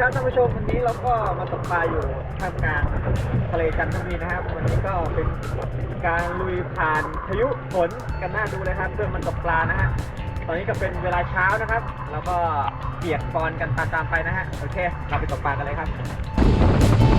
ครับท่านผู้ชมวันนี้เราก็มาตกปลาอยู่ท่ามกลางทะเลจันทบุรีนะครับ วันนี้ก็เป็นการลุยผ่านพายุฝนกันหน้าดูเลยครับเพื่อมันตกปลานะฮะตอนนี้ก็เป็นเวลาเช้านะครับแล้วก็เปียกปอนกันตามๆไปนะฮะโอเค เราไปตกปลากันเลยครับ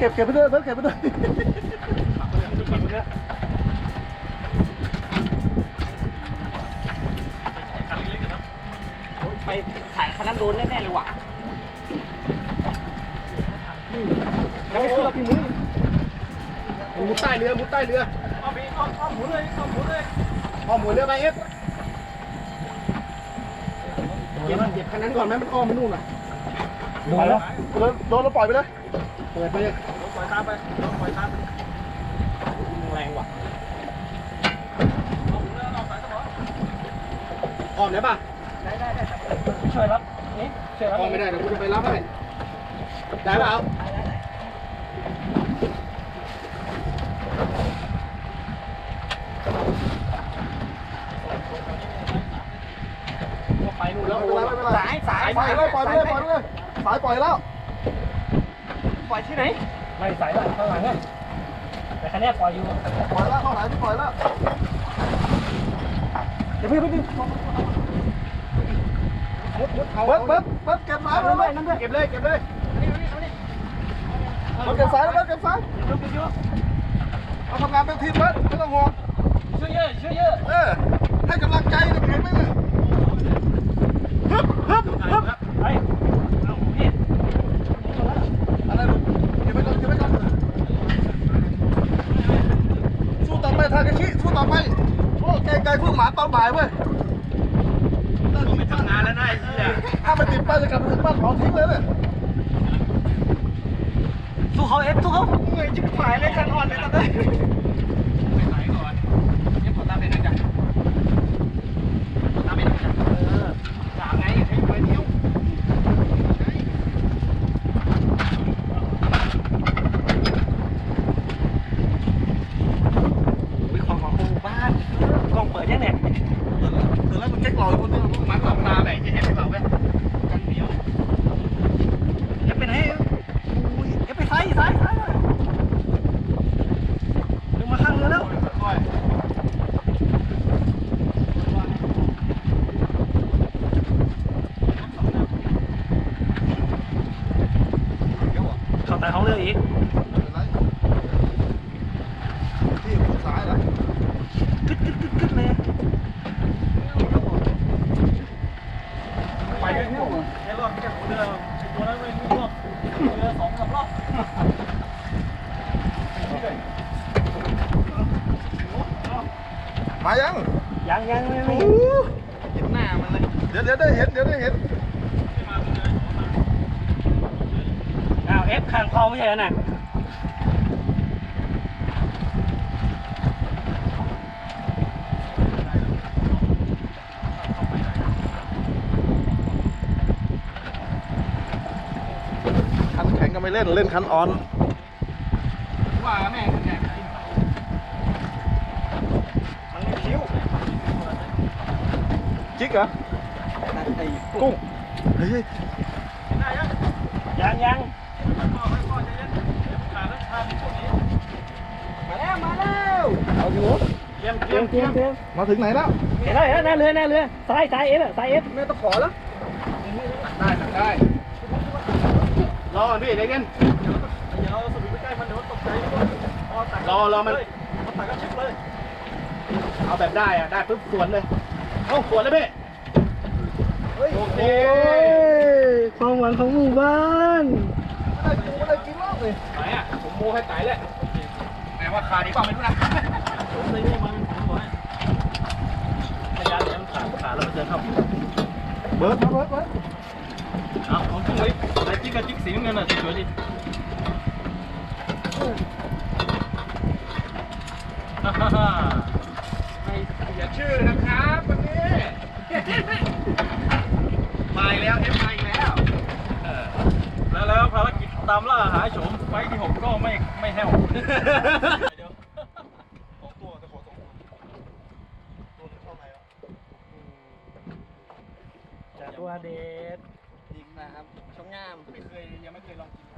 เก็บเก็บไปด้วยเพิ่เก็บไปด้วยไปถ่ายคันนั้นโดนแน่ๆเลยว่ะยังไม่ขึ้นหรอกพี่มุ้ยมุดใต้เรือมุดใต้เรือเอาไปเอาเอาหมุนเลยเอาหมุนเลยอ้อมหัวเรือไปเอฟเก็บเก็บคันนั้นก่อนไหมมันอ้อมไปนู่นน่ะไปแล้วโดนโดนเราปล่อยไปเลย เปิดไปเลยปล่อยตามไปปล่อยตามแรงว่ะอ้อมได้ป่ะ ได้ได้ได้ช่วยรับนี่ช่วยรับอ้อมไม่ได้เดี๋ยวกูจะไปรับให้ได้เปล่าไปนู่นแล้วไม่เป็นไรไม่เป็นไรสายสายปล่อยเลยปล่อยไปเลยปล่อยไปเลยสายปล่อยแล้วป ล่อยที่ไหนไม่สายหลังข้างหลังไงแต่คันนี้ปล่อยอยู่ปล่อยแล้วเข้าไหนที่ปล่อยแล้วเดี๋ยวพี่พี่เบิร์ดเบิร์ดเบิร์ดเก็บสายเลยเก็บเลยเก็บเลยเบิร์ดเก็บสายแล้วเบิร์ดเก็บสายเราทำงานเป็นทีมเบิร์ดไม่ต้องห่วงช่วยเยอะช่วยเยอะเออให้กำลังใจนะเห็นไหมเนี่ยฮึบฮึบฮึบ ไปเอาพี่ อะไรลูกเก็บไว้ก่อนเก็บไว้ก่อนสู้ต่อไปทาเกชิสู้ต่อไปโอ้ เก่งไกลพึ่งหมาตอนบ่ายเว้ยผมไม่ทำงานแล้วนะไอ้เหี้ยถ้ามันติดไปจะกลับไปถึงบ้านเผาทิ้งเลยเนี่ยสู้เขาเอฟสู้เขาเหนื่อยจิบหายเลยกันอ่อนเลยตอนนี้ ไปไหนก่อนเนี่ยขอตามไปหน่อยจ้ะตามไปหน่อยจ้ะเออสามไงให้ไปเที่ยว วิของของหมู่บ้านกล้องเปิดยังเนี่ย เดี๋ยวแล้วมันเก๊กหล่ออยู่คนเดียว มันหลับตาแบบจะเห็นหรือเปล่าเว้ยกันเดียว อย่าไปไหนอุ้ยอย่าไปซ้ายซ้ายซ้ายลงมาข้างเรือแล้ว ค่อย เข้าใต้ท้องเรืออีก ไม่เป็นไร เรือสองสามรอบ มายัง ยังยังไม่ไม่เห็นหน้ามันเลย เดี๋ยวเดี๋ยวได้เห็นเดี๋ยวได้เห็นอ้าวเอฟข้างคลองไม่ใช่เหรอน่ะคันแข็งก็ไม่เล่นเล่นคันอ่อน ว่าแม่งแกกิน มันมีคิ้ว จิกเหรอไอ้กุ้งเฮ้ยยังยังมาแล้วมาแล้วเอาอยู่เตรียมเตรียมเตรียมเตรียมมาถึงไหนแล้วเห็นแล้วเห็นแล้วหน้าเรือหน้าเรือซ้ายซ้ายเอฟอะซ้ายเอฟไม่ต้องขอแล้วได้ทำได้รอก่อนพี่เดี๋ยวกันอย่าเอาสวิงไปใกล้มันเดี๋ยวมันตกใจพอตักรอรอมันพอตักก็ชิบเลยเอาแบบได้อะได้ปุ๊บสวนเลย เอ้าสวนเลยพี่เฮ้ยโอเคความหวังของหมู่บ้านไม่ได้กูไม่ได้กินรอบเลยไหนอะผมโมให้ไต่แหละแต่ว่าขาดีกว่าไม่รู้นะเลยนี่มันของหมู่บ้านพยายามอย่ามันขาดขาดแล้วมันเดินเข้าเบิร์ดมาเบิร์ดเบิร์ดเอาของจุ้งไว้ไอ้จิ๊กกับจิ๊กสีน้ำเงินอะสวยๆดิฮ่าฮ่าฮ่าไม่อย่าชื่อนะครับวันนี้ มาอีกแล้วเอฟมาอีกแล้ว เออแล้วแล้วภารกิจตามล่าหาโฉมไฟท์ที่หกก็ไม่ไม่แห้วเดี๋ยว สองตัวแต่ขอสองตัวตัวนึงเข้าไหนวะ จากตั วเด็ดจริงนะครับชงงามไม่เคยยังไม่เคยลองกิน